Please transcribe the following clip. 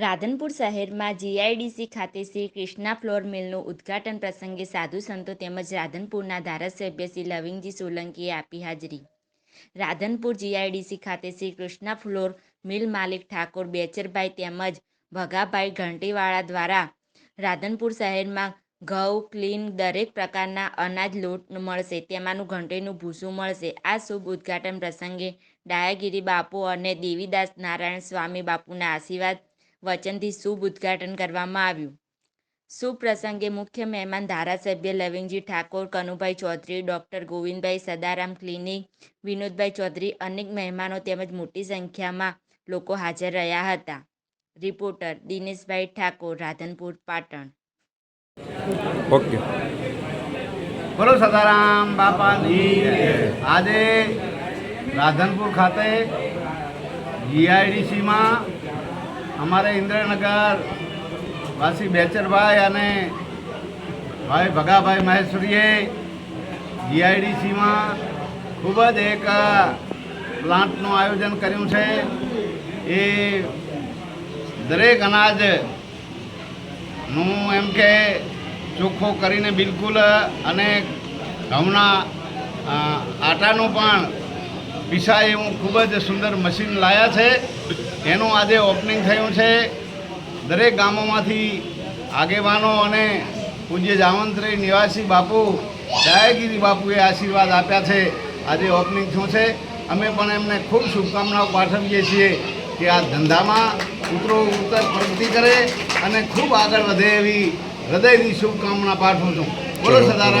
રાધનપુર શહેરમાં જીઆઈડીસી ખાતે શ્રી કૃષ્ણા ફ્લોર મિલનું ઉદ્ઘાટન પ્રસંગે સાધુ સંતો તેમજ રાધનપુરના ધારાસભ્ય શ્રી લવિંગજી સોલંકીએ આપી હાજરી. રાધનપુર જીઆઈડીસી ખાતે શ્રી કૃષ્ણા ફ્લોર મિલ માલિક ઠાકોર બેચરભાઈ તેમજ ભગાભાઈ ઘંટીવાળા દ્વારા રાધનપુર શહેરમાં ઘઉં, ક્લીન દરેક પ્રકારના અનાજ લોટ મળશે, તેમાંનું ઘંટીનું ભૂસું મળશે. આ શુભ ઉદ્ઘાટન પ્રસંગે ડાયાગીરી બાપુ અને દેવીદાસ નારાયણ સ્વામી બાપુના આશીર્વાદ વચનથી શુભ ઉદ્ઘાટન કરવામાં આવ્યું. શુભ પ્રસંગે મુખ્ય મહેમાન ધારાસભ્ય લવિંગજી ઠાકોર કનુભાઈ ચૌધરી ડૉક્ટર ગોવિંદભાઈ સદારામ ક્લિનિક વિનોદભાઈ ચૌધરી અનેક મહેમાનો તેમજ મોટી સંખ્યામાં લોકો હાજર રહ્યા હતા. રિપોર્ટર દિનેશભાઈ ઠાકોર રાધનપુર પાટણ. ઓકે. બોલો સદારામ બાપાની આજે રાધનપુર ખાતે જીઆઈડીસીમાં અમારે ઇન્દ્રનગર વાસી બેચરભાઈ અને ભાઈ ભગાભાઈ મહેશ્વરીએ જીઆઈડીસીમાં ખૂબ જ એક પ્લાન્ટનું આયોજન કર્યું છે. એ દરેક અનાજનું એમ કે ચોખ્ખો કરીને બિલકુલ અને ઘઉંના આટાનું પણ પીસાય એવું ખૂબ જ સુંદર મશીન લાયા છે. એનું આજે ઓપનિંગ થયું છે. દરેક ગામોમાંથી આગેવાનો અને પૂજ્ય જાવંત્રી નિવાસી બાપુ દયાગીરી બાપુએ આશીર્વાદ આપ્યા છે. આજે ઓપનિંગ થયું છે. અમે પણ એમને ખૂબ શુભકામનાઓ પાઠવીએ છીએ કે આ ધંધામાં ઉતરો ઉત્તર પ્રગતિ કરે અને ખૂબ આગળ વધે એવી હૃદયની શુભકામના પાઠવું છું. બોલો સદારામ.